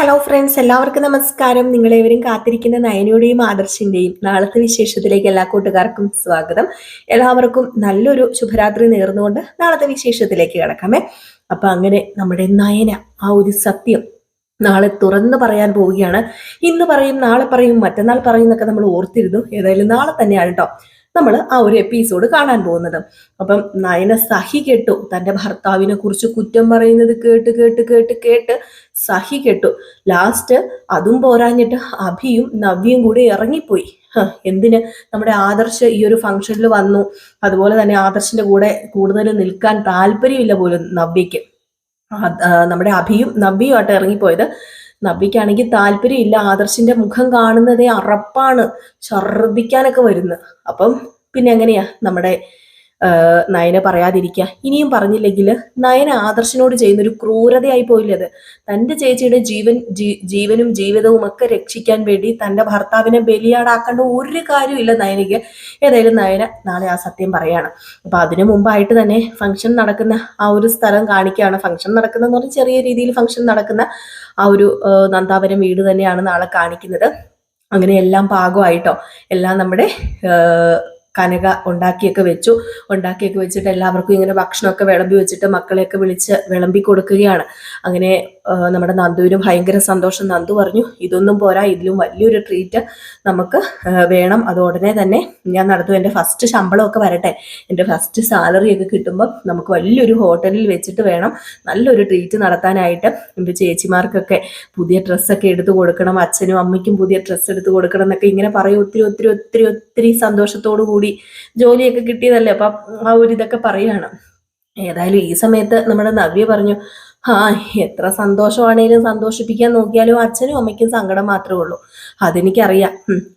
Hello friends എല്ലാവർക്കും നമസ്കാരം. നിങ്ങളേവരും കാത്തിരിക്കുന്ന നയനയുടെയും ആദർശിന്റെയും നാളത്തെ വിശേഷത്തിലേക്ക് എല്ലാ കൂട്ടുകാർക്കും സ്വാഗതം. എല്ലാവർക്കും നല്ലൊരു ശുഭരാത്രി നേർന്നുകൊണ്ട് നാളത്തെ വിശേഷത്തിലേക്ക് കിടക്കാമേ. അപ്പൊ അങ്ങനെ നമ്മുടെ നയന ആ ഒരു സത്യം നാളെ തുറന്നു പറയാൻ പോവുകയാണ്. ഇന്ന് പറയും നാളെ പറയും മറ്റന്നാൾ പറയും എന്നൊക്കെ നമ്മൾ ഓർത്തിരുന്നു. ഏതായാലും നാളെ തന്നെയാണ് കേട്ടോ നമ്മൾ ആ ഒരു എപ്പിസോഡ് കാണാൻ പോകുന്നത്. അപ്പം നയന സഹി കെട്ടു. തന്റെ ഭർത്താവിനെ കുറിച്ച് കുറ്റം പറയുന്നത് കേട്ട് കേട്ട് കേട്ട് കേട്ട് സഹി കെട്ടു. ലാസ്റ്റ് അതും പോരാഞ്ഞിട്ട് അഭിയും നവ്യയും കൂടി ഇറങ്ങിപ്പോയി. എന്തിന്? നമ്മുടെ ആദർശ് ഈ ഒരു ഫംഗ്ഷനിൽ വന്നു. അതുപോലെ തന്നെ ആദർശിന്റെ കൂടെ കൂടുതൽ നിൽക്കാൻ താല്പര്യമില്ല പോലും നവ്യയ്ക്ക്. നമ്മുടെ അഭിയും നവ്യയും ആയിട്ട് ഇറങ്ങിപ്പോയത് നവ്യക്കാണെങ്കിൽ താല്പര്യമില്ല. ആദർശിന്റെ മുഖം കാണുന്നതേ അറപ്പാണ്. ഛർദിക്കാനൊക്കെ വരുന്നത്. അപ്പം പിന്നെ എങ്ങനെയാ? നമ്മുടെ നയന പറയാതിരിക്കുക. ഇനിയും പറഞ്ഞില്ലെങ്കിൽ നയന ആദർശനോട് ചെയ്യുന്ന ഒരു ക്രൂരതയായി പോയില്ലേ അത്. തന്റെ ചേച്ചിയുടെ ജീവൻ ജീവനും ജീവിതവും ഒക്കെ രക്ഷിക്കാൻ വേണ്ടി തന്റെ ഭർത്താവിനെ ബലിയാടാക്കേണ്ട ഒരു കാര്യമില്ല നയനയ്ക്ക് ഏതായാലും നയന നാളെ ആ സത്യം പറയാണ്. അപ്പൊ അതിനു മുമ്പായിട്ട് തന്നെ ഫംഗ്ഷൻ നടക്കുന്ന ആ ഒരു സ്ഥലം കാണിക്കുകയാണ്. ഫംഗ്ഷൻ നടക്കുന്നതെന്ന് പറഞ്ഞാൽ ചെറിയ രീതിയിൽ ഫംഗ്ഷൻ നടക്കുന്ന ആ ഒരു നന്ദാപരം വീട് തന്നെയാണ് നാളെ കാണിക്കുന്നത്. അങ്ങനെ എല്ലാം പാകമായിട്ടോ? എല്ലാം നമ്മുടെ കനക ഉണ്ടാക്കിയൊക്കെ വെച്ചു. ഉണ്ടാക്കിയൊക്കെ വെച്ചിട്ട് എല്ലാവർക്കും ഇങ്ങനെ ഭക്ഷണമൊക്കെ വിളമ്പി വെച്ചിട്ട് മക്കളെയൊക്കെ വിളിച്ച് വിളമ്പി കൊടുക്കുകയാണ്. അങ്ങനെ നമ്മുടെ നന്ദുവിന് ഭയങ്കര സന്തോഷം. നന്ദു പറഞ്ഞു ഇതൊന്നും പോരാ ഇതിലും വലിയൊരു ട്രീറ്റ് നമുക്ക് വേണം. അത് ഉടനെ തന്നെ ഞാൻ നടത്തും എന്റെ ഫസ്റ്റ് ശമ്പളമൊക്കെ വരട്ടെ. എന്റെ ഫസ്റ്റ് സാലറി ഒക്കെ കിട്ടുമ്പോൾ നമുക്ക് വലിയൊരു ഹോട്ടലിൽ വെച്ചിട്ട് വേണം നല്ലൊരു ട്രീറ്റ് നടത്താനായിട്ട്. എന്റെ ചേച്ചിമാർക്കൊക്കെ പുതിയ ഡ്രസ്സൊക്കെ എടുത്തു കൊടുക്കണം. അച്ഛനും അമ്മയ്ക്കും പുതിയ ഡ്രസ്സ് എടുത്തു കൊടുക്കണം എന്നൊക്കെ ഇങ്ങനെ പറയും. ഒത്തിരി ഒത്തിരി ഒത്തിരി ഒത്തിരി സന്തോഷത്തോടു ജോലിയൊക്കെ കിട്ടിയതല്ലേ? അപ്പം ആ ഒരു ഇതൊക്കെ പറയാണ്. ഏതായാലും ഈ സമയത്ത് നമ്മുടെ നവ്യ പറഞ്ഞു ആ എത്ര സന്തോഷമാണേലും സന്തോഷിപ്പിക്കാൻ നോക്കിയാലും അച്ഛനും അമ്മയ്ക്കും സങ്കടം മാത്രമേ ഉള്ളൂ. അതെനിക്കറിയാം.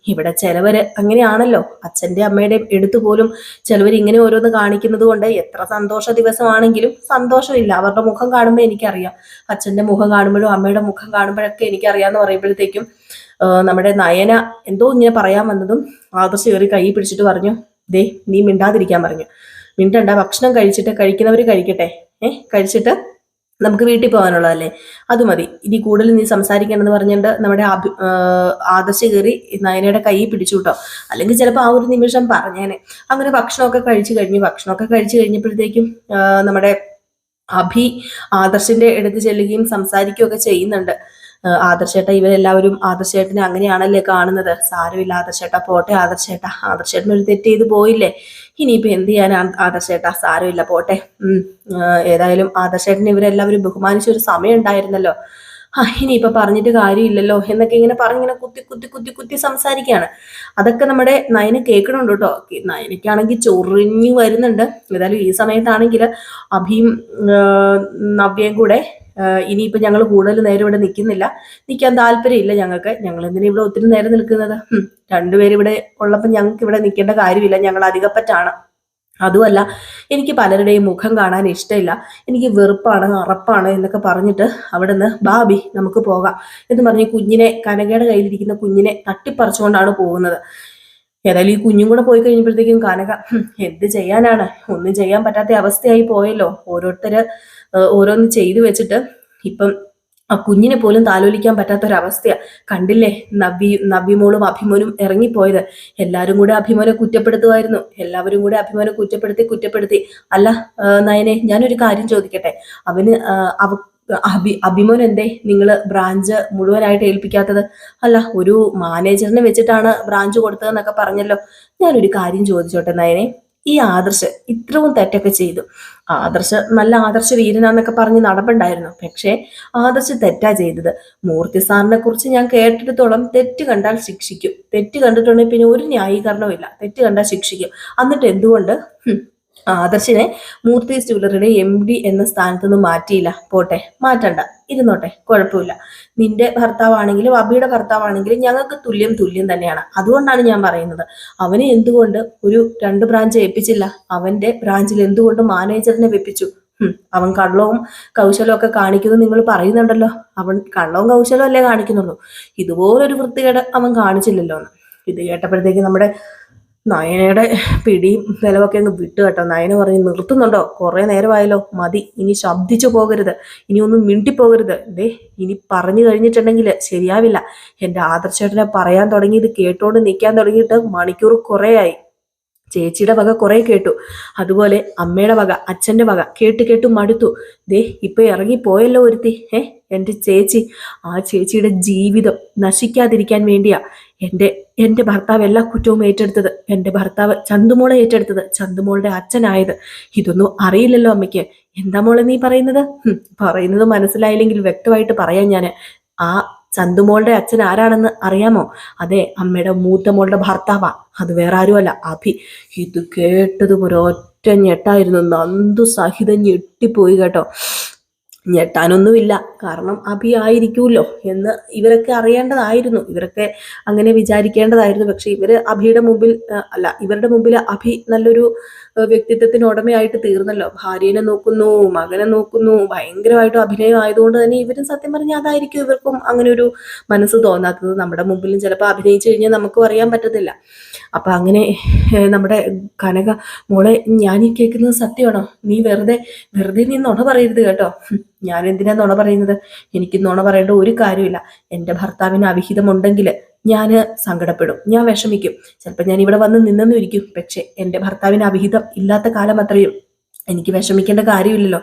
ഇവിടെ ചിലവര് അങ്ങനെയാണല്ലോ. അച്ഛന്റെ അമ്മയുടെയും എടുത്തു പോലും ചിലവർ ഇങ്ങനെ ഓരോന്ന് കാണിക്കുന്നത് കൊണ്ട് എത്ര സന്തോഷ ദിവസമാണെങ്കിലും സന്തോഷമില്ല. അവരുടെ മുഖം കാണുമ്പോൾ എനിക്കറിയാം. അച്ഛന്റെ മുഖം കാണുമ്പോഴും അമ്മയുടെ മുഖം കാണുമ്പോഴൊക്കെ എനിക്കറിയാന്ന് പറയുമ്പോഴത്തേക്കും നമ്മുടെ നയന എന്തോ ഇങ്ങനെ പറയാൻ വന്നതും ആദർശ് കയറി കൈ പിടിച്ചിട്ട് പറഞ്ഞു ദേ നീ മിണ്ടാതിരിക്കാൻ പറഞ്ഞു. മിണ്ടണ്ട ഭക്ഷണം കഴിച്ചിട്ട് കഴിക്കുന്നവർ കഴിക്കട്ടെ. ഏഹ് കഴിച്ചിട്ട് നമുക്ക് വീട്ടിൽ പോകാനുള്ളതല്ലേ? അത് മതി. ഇനി കൂടുതൽ നീ സംസാരിക്കണമെന്ന് പറഞ്ഞിട്ട് നമ്മുടെ അഭി ആദർശ് കയറി നയനയുടെ കൈ പിടിച്ചു കിട്ടോ. അല്ലെങ്കിൽ ചിലപ്പോൾ ആ ഒരു നിമിഷം പറഞ്ഞേനെ. അങ്ങനെ ഭക്ഷണമൊക്കെ കഴിച്ചു കഴിഞ്ഞു. ഭക്ഷണമൊക്കെ കഴിച്ചു കഴിഞ്ഞപ്പോഴത്തേക്കും നമ്മുടെ അഭി ആദർശിന്റെ അടുത്ത് ചെല്ലുകയും സംസാരിക്കുകയൊക്കെ ചെയ്യുന്നുണ്ട്. ആദർശേട്ട ഇവരെല്ലാവരും ആദർശേട്ടനെ അങ്ങനെയാണല്ലേ കാണുന്നത്? സാരമില്ല ആദർശേട്ട പോട്ടെ ആദർശേട്ട. ആദർശേട്ടൻ ഒരു തെറ്റ് ചെയ്ത് പോയില്ലേ? ഇനിയിപ്പൊ എന്ത് ചെയ്യാൻ ആദർശേട്ട? സാരമില്ല പോട്ടെ. ഏതായാലും ആദർശേട്ടൻ ഇവരെല്ലാവരും ബഹുമാനിച്ച ഒരു സമയം ഉണ്ടായിരുന്നല്ലോ. ആ ഇനിയിപ്പൊ പറഞ്ഞിട്ട് കാര്യമില്ലല്ലോ എന്നൊക്കെ ഇങ്ങനെ പറഞ്ഞിങ്ങനെ കുത്തി കുത്തി കുത്തി കുത്തി സംസാരിക്കുകയാണ്. അതൊക്കെ നമ്മുടെ നയന് കേൾക്കണുണ്ട് കേട്ടോ. നയനയ്ക്കാണെങ്കിൽ ചൊറിഞ്ഞു വരുന്നുണ്ട്. ഏതായാലും ഈ സമയത്താണെങ്കിൽ അഭിയും നവ്യയും കൂടെ ആ, ഇനിയിപ്പോ ഞങ്ങൾ കൂടുതൽ നേരം ഇവിടെ നിൽക്കുന്നില്ല. നിൽക്കാൻ താല്പര്യമില്ല ഞങ്ങൾക്ക്. ഞങ്ങൾ എന്തിനാ ഇവിടെ ഒത്തിരി നേരം നിൽക്കുന്നത്? രണ്ടുപേരും ഇവിടെ ഉള്ളപ്പോൾ ഞങ്ങൾക്ക് ഇവിടെ നിൽക്കേണ്ട കാര്യമില്ല. ഞങ്ങൾ അധികപ്പറ്റാണ്. അതുമല്ല എനിക്ക് പലരുടെയും മുഖം കാണാൻ ഇഷ്ടമില്ല. എനിക്ക് വെറുപ്പാണ് അറപ്പാണ് എന്നൊക്കെ പറഞ്ഞിട്ട് അവിടെ നിന്ന് ബാബി നമുക്ക് പോകാം. എന്ന് പറഞ്ഞ് കുഞ്ഞിനെ കനകയുടെ കയ്യിലിരിക്കുന്ന കുഞ്ഞിനെ തട്ടിപ്പറിച്ചുകൊണ്ടാണ് പോകുന്നത്. ഏതായാലും ഈ കുഞ്ഞും കൂടെ പോയി കഴിഞ്ഞപ്പോഴത്തേക്കും കനക എന്ത് ചെയ്യാനാണ്? ഒന്നും ചെയ്യാൻ പറ്റാത്ത അവസ്ഥയായി പോയല്ലോ. ഓരോരുത്തര് ഏഹ് ഓരോന്ന് ചെയ്തു വെച്ചിട്ട് ഇപ്പം ആ കുഞ്ഞിനെ പോലും താലോലിക്കാൻ പറ്റാത്തൊരവസ്ഥയാ. കണ്ടില്ലേ നബി നബിമോളും അഭിമോനും ഇറങ്ങിപ്പോയത്. എല്ലാവരും കൂടെ അഭിമോനെ കുറ്റപ്പെടുത്തുമായിരുന്നു. എല്ലാവരും കൂടെ അഭിമോനെ കുറ്റപ്പെടുത്തി കുറ്റപ്പെടുത്തി. അല്ല നയനെ ഞാനൊരു കാര്യം ചോദിക്കട്ടെ. അവന് അവ അഭി അഭിമോൻ എന്തേ നിങ്ങൾ ബ്രാഞ്ച് മുഴുവനായിട്ട് ഏൽപ്പിക്കാത്തത്? അല്ല ഒരു മാനേജറിനെ വെച്ചിട്ടാണ് ബ്രാഞ്ച് കൊടുത്തതെന്നൊക്കെ പറഞ്ഞല്ലോ. ഞാനൊരു കാര്യം ചോദിച്ചോട്ടെ നയനെ? ഈ ആദർശ് ഇത്രയും തെറ്റൊക്കെ ചെയ്തു. ആദർശ് നല്ല ആദർശ വീരനാന്നൊക്കെ പറഞ്ഞ് നടപ്പുണ്ടായിരുന്നു. പക്ഷേ ആദർശ് തെറ്റാ ചെയ്തത്. മൂർത്തി സാറിനെ കുറിച്ച് ഞാൻ കേട്ടിടത്തോളം തെറ്റ് കണ്ടാൽ ശിക്ഷിക്കും. തെറ്റ് കണ്ടിട്ടുണ്ടെങ്കിൽ പിന്നെ ഒരു ന്യായീകരണവും ഇല്ല തെറ്റ് കണ്ടാൽ ശിക്ഷിക്കും. എന്നിട്ട് എന്തുകൊണ്ട്? ആദർശിനെ മൂർത്തി ജ്വല്ലറിയുടെ എം ഡി എന്ന സ്ഥാനത്ത് നിന്ന് മാറ്റിയില്ല. പോട്ടെ മാറ്റണ്ട. ഇരുന്നോട്ടെ കുഴപ്പമില്ല. നിന്റെ ഭർത്താവാണെങ്കിലും അബിയുടെ ഭർത്താവാണെങ്കിലും ഞങ്ങൾക്ക് തുല്യം തുല്യം തന്നെയാണ്. അതുകൊണ്ടാണ് ഞാൻ പറയുന്നത്. അവനെ എന്തുകൊണ്ട് ഒരു രണ്ട് ബ്രാഞ്ച് ഏൽപ്പിച്ചില്ല? അവന്റെ ബ്രാഞ്ചിൽ എന്തുകൊണ്ട് മാനേജറിനെ വെപ്പിച്ചു? അവൻ കള്ളവും കൗശലവും ഒക്കെ കാണിക്കുന്നു നിങ്ങൾ പറയുന്നുണ്ടല്ലോ. അവൻ കള്ളവും കൗശലവും അല്ലേ കാണിക്കുന്നുള്ളൂ? ഇതുപോലൊരു വൃത്തികേട് അവൻ കാണിച്ചില്ലല്ലോ എന്ന് ഇത് കേട്ടപ്പോഴത്തേക്ക് നമ്മുടെ നയനയുടെ പിടിയും നിലവൊക്കെ അങ്ങ് വിട്ടു കേട്ടോ. നയന പറഞ്ഞ് നിർത്തുന്നുണ്ടോ? കുറേ നേരമായല്ലോ. മതി. ഇനി ശബ്ദിച്ചു പോകരുത്. ഇനി ഒന്നും മിണ്ടിപ്പോകരുത്. ദേ ഇനി പറഞ്ഞു കഴിഞ്ഞിട്ടുണ്ടെങ്കിൽ ശരിയാവില്ല. എന്റെ ആദർശേട്ടനെ പറയാൻ തുടങ്ങി ഇത് കേട്ടോണ്ട് നിൽക്കാൻ തുടങ്ങിയിട്ട് മണിക്കൂർ കുറേയായി. ചേച്ചിയുടെ വക കുറെ കേട്ടു. അതുപോലെ അമ്മയുടെ വക അച്ഛന്റെ വക കേട്ട് കേട്ടു മടുത്തു. ദേ ഇപ്പൊ ഇറങ്ങിപ്പോയല്ലോ ഒരുത്തി. ഏ എന്റെ ചേച്ചി. ആ ചേച്ചിയുടെ ജീവിതം നശിക്കാതിരിക്കാൻ വേണ്ടിയാ എന്റെ എന്റെ ഭർത്താവ് എല്ലാ കുറ്റവും ഏറ്റെടുത്തത്. എന്റെ ഭർത്താവ് ചന്തുമോളെ ഏറ്റെടുത്തത്. ചന്തുമോളുടെ അച്ഛനായത്. ഇതൊന്നും അറിയില്ലല്ലോ അമ്മയ്ക്ക്. എന്താ മോളെ നീ പറയുന്നത്? പറയുന്നത് മനസ്സിലായില്ലെങ്കിൽ വ്യക്തമായിട്ട് പറയാം ഞാൻ ആ ചന്തുമോളുടെ അച്ഛൻ ആരാണെന്ന് അറിയാമോ? അതെ അമ്മയുടെ മൂത്ത മോളുടെ ഭർത്താവാ. അത് വേറെ ആരുമല്ല. അഭി ഇത് കേട്ടതും ഒരൊറ്റ ഞെട്ടായിരുന്നു. നന്ദു സഹിതം ഞെട്ടിപ്പോയി കേട്ടോ. ഞെട്ടാനൊന്നുമില്ല. കാരണം അഭി ആയിരിക്കുമല്ലോ എന്ന് ഇവരൊക്കെ അറിയേണ്ടതായിരുന്നു. ഇവരൊക്കെ അങ്ങനെ വിചാരിക്കേണ്ടതായിരുന്നു. പക്ഷെ ഇവർ അഭിയുടെ മുമ്പിൽ അല്ല ഇവരുടെ മുമ്പിൽ അഭി നല്ലൊരു വ്യക്തിത്വത്തിന് ഉടമയായിട്ട് തീർന്നല്ലോ. ഭാര്യനെ നോക്കുന്നു മകനെ നോക്കുന്നു ഭയങ്കരമായിട്ടും അഭിനയം ആയതുകൊണ്ട് തന്നെ ഇവരും സത്യം പറഞ്ഞാൽ അതായിരിക്കും ഇവർക്കും അങ്ങനെ ഒരു മനസ്സ് തോന്നാത്തത്. നമ്മുടെ മുമ്പിലും ചിലപ്പോൾ അഭിനയിച്ചു കഴിഞ്ഞാൽ നമുക്കും അറിയാൻ പറ്റത്തില്ല. അപ്പൊ അങ്ങനെ നമ്മുടെ കനക മോളെ ഞാൻ ഈ കേൾക്കുന്നത് സത്യമാണോ? നീ വെറുതെ വെറുതെ നീ നുണ പറയരുത് കേട്ടോ. ഞാൻ എന്തിനാ നുണ പറയുന്നത്? എനിക്ക് നുണ പറയേണ്ട ഒരു കാര്യമില്ല. എന്റെ ഭർത്താവിന് അവിഹിതമുണ്ടെങ്കിൽ ഞാൻ സങ്കടപ്പെടും. ഞാൻ വിഷമിക്കും. ചിലപ്പോൾ ഞാൻ ഇവിടെ വന്ന് നിന്നെന്നും ഇരിക്കും പക്ഷേ എന്റെ ഭർത്താവിന് അവിഹിതം ഇല്ലാത്ത കാലം അത്രയും. എനിക്ക് വിഷമിക്കേണ്ട കാര്യമില്ലല്ലോ.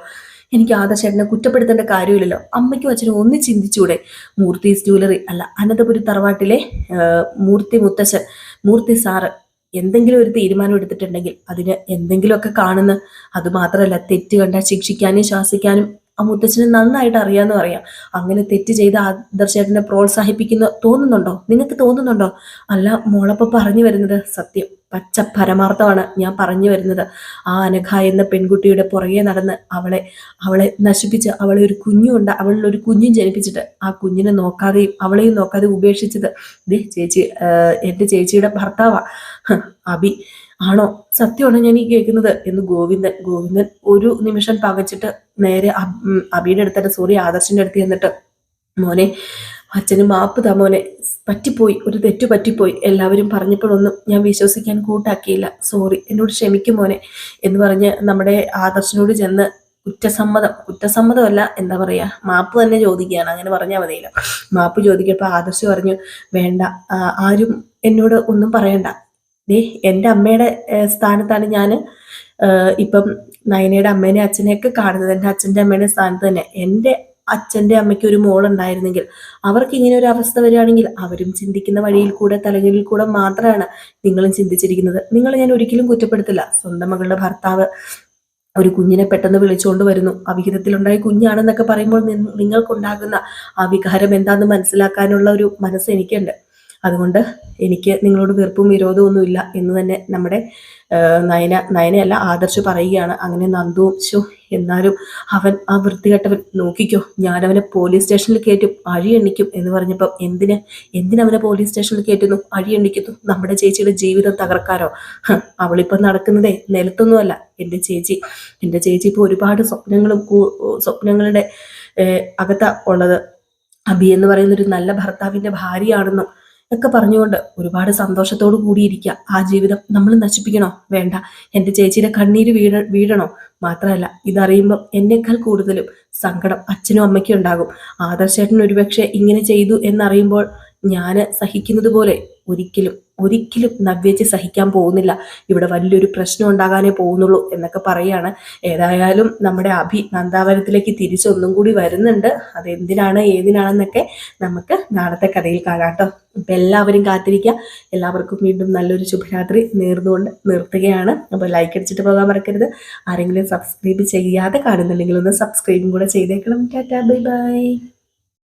എനിക്ക് ആദർശേട്ടനെ കുറ്റപ്പെടുത്തേണ്ട കാര്യമില്ലല്ലോ. അമ്മയ്ക്കും അച്ഛനും ഒന്ന് ചിന്തിച്ചൂടെ. മൂർത്തീസ് ജ്വല്ലറി അല്ല അനന്തപുരി തറവാട്ടിലെ മൂർത്തി മുത്തശ്ശൻ മൂർത്തി സാറ് എന്തെങ്കിലും ഒരു തീരുമാനം എടുത്തിട്ടുണ്ടെങ്കിൽ അതിന് എന്തെങ്കിലുമൊക്കെ കാണുന്ന അതുമാത്രമല്ല തെറ്റ് കണ്ടാൽ ശിക്ഷിക്കാനും ശാസിക്കാനും ആ മുത്തച്ഛന് നന്നായിട്ട് അറിയാമെന്ന് പറയാം. അങ്ങനെ തെറ്റ് ചെയ്ത ആദർശേട്ടനെ പ്രോത്സാഹിപ്പിക്കുന്ന തോന്നുന്നുണ്ടോ? നിങ്ങൾക്ക് തോന്നുന്നുണ്ടോ? അല്ല മോളപ്പം പറഞ്ഞു വരുന്നത് സത്യം. പച്ച പരമാർത്ഥമാണ് ഞാൻ പറഞ്ഞു വരുന്നത്. ആ അനഘ എന്ന പെൺകുട്ടിയുടെ പുറകെ നടന്ന് അവളെ അവളെ നശിപ്പിച്ച് അവളെ ഒരു കുഞ്ഞുണ്ട് അവളിൽ ഒരു കുഞ്ഞും ജനിപ്പിച്ചിട്ട് ആ കുഞ്ഞിനെ നോക്കാതെയും അവളെയും നോക്കാതെ ഉപേക്ഷിച്ചത് ദേ ചേച്ചി എന്റെ ചേച്ചിയുടെ ഭർത്താവാ. അഭി. ആണോ? സത്യമാണോ ഞാൻ ഈ കേൾക്കുന്നത്? എന്ന് ഗോവിന്ദൻ ഗോവിന്ദൻ ഒരു നിമിഷം പകച്ചിട്ട് നേരെ അബ്- അബിയുടെ അടുത്തിട്ട് സോറി ആദർശിന്റെ അടുത്ത് ചെന്നിട്ട് മോനെ അച്ഛന് മാപ്പ് താ മോനെ പറ്റിപ്പോയി ഒരു തെറ്റ് പറ്റിപ്പോയി. എല്ലാവരും പറഞ്ഞപ്പോഴൊന്നും ഞാൻ വിശ്വസിക്കാൻ കൂട്ടാക്കിയില്ല. സോറി എന്നോട് ക്ഷമിക്കും മോനെ എന്ന് പറഞ്ഞ് നമ്മുടെ ആദർശനോട് ചെന്ന് കുറ്റസമ്മതം കുറ്റസമ്മതമല്ല എന്താ പറയാ മാപ്പ് തന്നെ ചോദിക്കുകയാണ്. അങ്ങനെ പറഞ്ഞാൽ മതിയില്ല. മാപ്പ് ചോദിക്കപ്പോൾ ആദർശ് പറഞ്ഞു വേണ്ട ആരും എന്നോട് ഒന്നും പറയണ്ട. ദേ എന്റെ അമ്മയുടെ സ്ഥാനത്താണ് ഞാൻ ഇപ്പം നയനയുടെ അമ്മേനെ അച്ഛനെയൊക്കെ കാണുന്നത്. എന്റെ അച്ഛന്റെ അമ്മയുടെ സ്ഥാനത്ത് തന്നെ. എന്റെ അച്ഛന്റെ അമ്മയ്ക്ക് ഒരു മോൾ ഉണ്ടായിരുന്നെങ്കിൽ അവർക്ക് ഇങ്ങനെ ഒരു അവസ്ഥ വരികയാണെങ്കിൽ അവരും ചിന്തിക്കുന്ന വഴിയിൽ കൂടെ തലങ്ങളിൽ കൂടെ മാത്രമാണ് നിങ്ങളും ചിന്തിച്ചിരിക്കുന്നത്. നിങ്ങൾ ഞാൻ ഒരിക്കലും കുറ്റപ്പെടുത്തില്ല. സ്വന്തം മകളുടെ ഭർത്താവ് ഒരു കുഞ്ഞിനെ പെട്ടെന്ന് വിളിച്ചുകൊണ്ട് വരുന്നു. അവിഹിതത്തിലുണ്ടായ കുഞ്ഞാണെന്നൊക്കെ പറയുമ്പോൾ നിങ്ങൾക്കുണ്ടാകുന്ന ആ വികാരം എന്താണെന്ന് മനസ്സിലാക്കാനുള്ള ഒരു മനസ്സ് എനിക്കുണ്ട്. അതുകൊണ്ട് എനിക്ക് നിങ്ങളോട് വെറുപ്പും വിരോധവും ഒന്നുമില്ല എന്ന് തന്നെ നമ്മുടെ നയന നയനയല്ല ആദർശ് പറയുകയാണ്. അങ്ങനെ നന്ദുവും ശോ എന്നാലും അവൻ ആ വൃത്തികെട്ടവൻ നോക്കിക്കോ. ഞാനവനെ പോലീസ് സ്റ്റേഷനിൽ കയറ്റും അഴി എണ്ണിക്കും എന്ന് പറഞ്ഞപ്പോൾ എന്തിന് എന്തിനവനെ പോലീസ് സ്റ്റേഷനിൽ കയറ്റുന്നു? അഴി എണ്ണിക്കുന്നു. നമ്മുടെ ചേച്ചിയുടെ ജീവിതം തകർക്കാരോ അവളിപ്പം നടക്കുന്നതേ നിലത്തൊന്നുമല്ല. എന്റെ ചേച്ചി എന്റെ ചേച്ചി ഇപ്പോൾ ഒരുപാട് സ്വപ്നങ്ങളും സ്വപ്നങ്ങളുടെ അകത്ത ഉള്ളത്. അബി എന്ന് പറയുന്ന ഒരു നല്ല ഭർത്താവിന്റെ ഭാര്യയാണെന്നും ഒക്കെ പറഞ്ഞുകൊണ്ട് ഒരുപാട് സന്തോഷത്തോടു കൂടിയിരിക്കുക. ആ ജീവിതം നമ്മൾ നശിപ്പിക്കണോ? വേണ്ട. എന്റെ ചേച്ചിയുടെ കണ്ണീര് വീഴ വീഴണോ? മാത്രമല്ല ഇതറിയുമ്പോൾ എന്നെക്കാൾ കൂടുതലും സങ്കടം അച്ഛനും അമ്മയ്ക്കും ഉണ്ടാകും. ആദർശേട്ടൻ ഒരുപക്ഷെ ഇങ്ങനെ ചെയ്തു എന്നറിയുമ്പോൾ ഞാൻ സഹിക്കുന്നത് പോലെ ഒരിക്കലും ഒരിക്കലും നവ്യജി സഹിക്കാൻ പോകുന്നില്ല. ഇവിടെ വലിയൊരു പ്രശ്നം ഉണ്ടാകാനേ പോകുന്നുള്ളൂ എന്നൊക്കെ പറയാണ്. ഏതായാലും നമ്മുടെ അഭി നന്ദാവനത്തിലേക്ക് തിരിച്ചൊന്നും കൂടി വരുന്നുണ്ട്. അതെന്തിനാണ് ഏതിനാണെന്നൊക്കെ നമുക്ക് നാളത്തെ കഥയിൽ കാണാം കേട്ടോ. അപ്പം എല്ലാവരും കാത്തിരിക്കുക. എല്ലാവർക്കും വീണ്ടും നല്ലൊരു ശുഭരാത്രി നേർന്നുകൊണ്ട് നിർത്തുകയാണ്. അപ്പോൾ ലൈക്ക് അടിച്ചിട്ട് പോകാൻ മറക്കരുത്. ആരെങ്കിലും സബ്സ്ക്രൈബ് ചെയ്യാതെ കാണുന്നുണ്ടെങ്കിൽ ഒന്ന് സബ്സ്ക്രൈബും കൂടെ ചെയ്തേക്കണം. Tata bye bye